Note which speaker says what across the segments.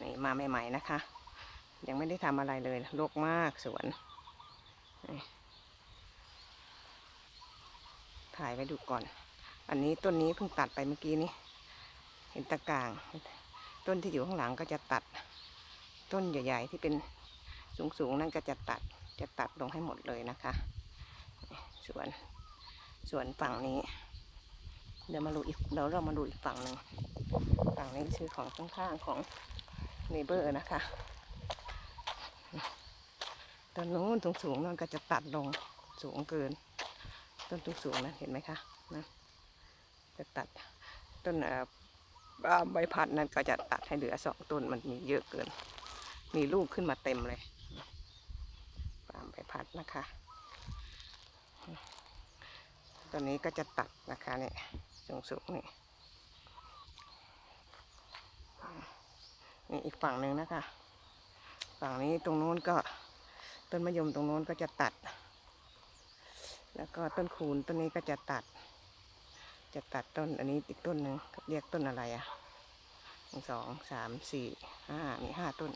Speaker 1: นี่มาใหม่ ๆ นะคะ ยังไม่ได้ทำอะไรเลยรกมากสวน ถ่ายไว้ดูก่อน อันนี้ต้นนี้เพิ่งตัดไปเมื่อกี้นี้ เห็นตะกาง ต้นที่อยู่ข้างหลังก็จะตัด ต้นใหญ่ ๆ ที่เป็นสูง ๆ นั่นก็จะตัด จะตัดลงให้หมดเลยนะคะ สวน สวนฝั่งนี้ เดี๋ยวมาดูอีก เดี๋ยวเรามาดูอีกฝั่งหนึ่ง ฝั่งนี้คือของข้างๆของเนเบอร์นะคะ ต้นนู้นตรงสูงนั่นก็จะตัดลงสูงเกิน ต้นตรงสูงนะเห็นไหมคะนะจะตัดต้นใบพัดนั่นก็จะตัดให้เหลือสองต้นมันมีเยอะเกิน มีลูกขึ้นมาเต็มเลยปามใบพัดนะคะต้นนี้ก็จะตัดนะคะเนี่ยสูงๆนี่ นี่อีกฝั่งหนึ่งนะคะ ฝั่งนี้ตรงโน้นก็ต้นมะยมตรงโน้นก็จะตัด แล้วก็ต้นคูนต้นนี้ก็จะตัด จะตัดต้นอันนี้อีกต้นหนึ่งเรียกต้นอะไรอะหนึ่งสองสามสี่ห้ามีห้าต้น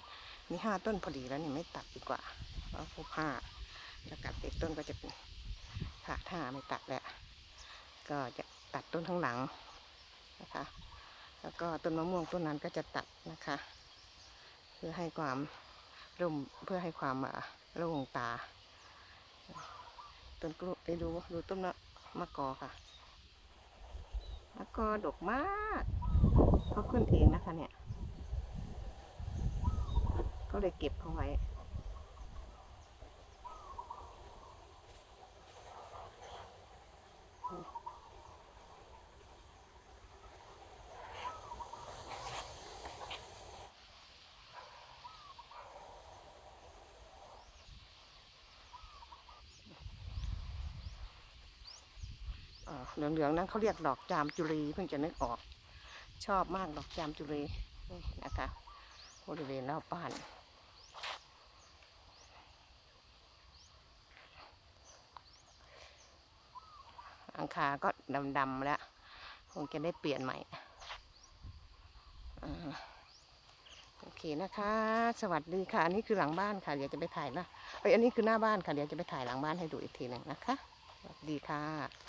Speaker 1: มีห้าต้นพอดีแล้วนี่ไม่ตัดดีกว่าเพราะครบห้าถ้าตัดอีกต้นก็จะเป็นขาดห้าไม่ตัดแหล้วก็จะตัดต้นข้างหลังนะคะ แล้วก็ต้นมะม่วงต้นนั้นก็จะตัดนะคะ พื่อให้ความร่มเพื่อให้ความโล่งตา ต้นกล้วยไปดูดูต้นมะมะกอค่ะมะกอดกมากเขาขึ้นเองนะคะเนี่ย ก็เลยเก็บเขาไว้ เหลืองๆนั้นเขาเรียกดอกจามจุรีเพิ่งจะนึกออก ชอบมากดอกจามจุรีนี่นะคะบริเวณรอบบ้านอังคาก็ดำๆแล้ว คงจะได้เปลี่ยนใหม่โอเคนะคะ สวัสดีค่ะ อันนี้คือหลังบ้านค่ะ เดี๋ยวจะไปถ่ายนะเอ้ยอันนี้คือหน้าบ้านค่ะ เดี๋ยวจะไปถ่ายหลังบ้านให้ดูอีกทีหนึ่งนะคะ สวัสดีค่ะ